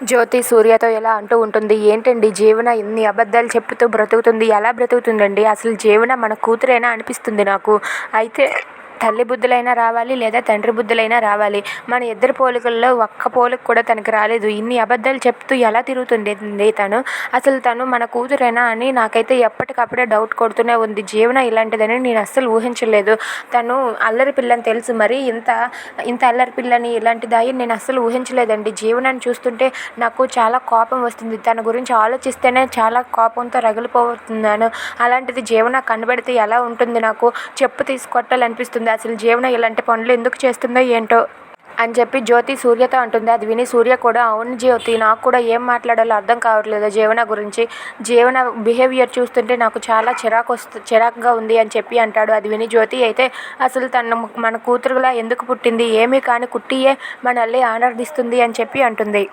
జ్యోతి సూర్యతో ఎలా అంటూ ఉంటుంది ఏంటండి జీవన ఇన్ని అబద్ధాలు చెప్తూ బ్రతుకుతుంది ఎలా బ్రతుకుతుందండి? అసలు జీవన మన కూతురేనా అనిపిస్తుంది నాకు. అయితే తల్లి బుద్ధులైనా రావాలి లేదా తండ్రి బుద్ధులైనా రావాలి. మన ఇద్దరి పోలికల్లో ఒక్క పోలిక కూడా తనకి రాలేదు. ఇన్ని అబద్ధాలు చెప్తూ ఎలా తిరుగుతుండేది తను? అసలు తను మన కూతురేనా అని నాకైతే ఎప్పటికప్పుడే డౌట్ కొడుతూనే ఉంది. జీవన ఇలాంటిదని నేను అస్సలు ఊహించలేదు. తను అల్లరి పిల్లని తెలుసు. మరి ఇంత ఇంత అల్లరి పిల్లని ఇలాంటి దాయి నేను అస్సలు ఊహించలేదండి. జీవనాన్ని చూస్తుంటే నాకు చాలా కోపం వస్తుంది. తన గురించి ఆలోచిస్తేనే చాలా కోపంతో రగిలిపోతున్నాను. అలాంటిది జీవన కనబడితే ఎలా ఉంటుంది నాకు? చెప్పు తీసుకొట్టాలనిపిస్తుంది అసలు జీవన ఇలాంటి పనులు ఎందుకు చేస్తుందో ఏంటో అని చెప్పి జ్యోతి సూర్యతో అంటుంది. అది విని సూర్య కూడా అవును జ్యోతి నాకు కూడా ఏం మాట్లాడాలో అర్థం కావట్లేదు. జీవన గురించి జీవన బిహేవియర్ చూస్తుంటే నాకు చాలా చిరాకు వస్తు చిరాకుగా ఉంది అని చెప్పి అంటాడు. అది విని జ్యోతి అయితే అసలు తను మన కూతురులా ఎందుకు పుట్టింది? ఏమీ కాని కుట్టియే మనల్ని ఆనందిస్తుంది అని చెప్పి అంటుంది.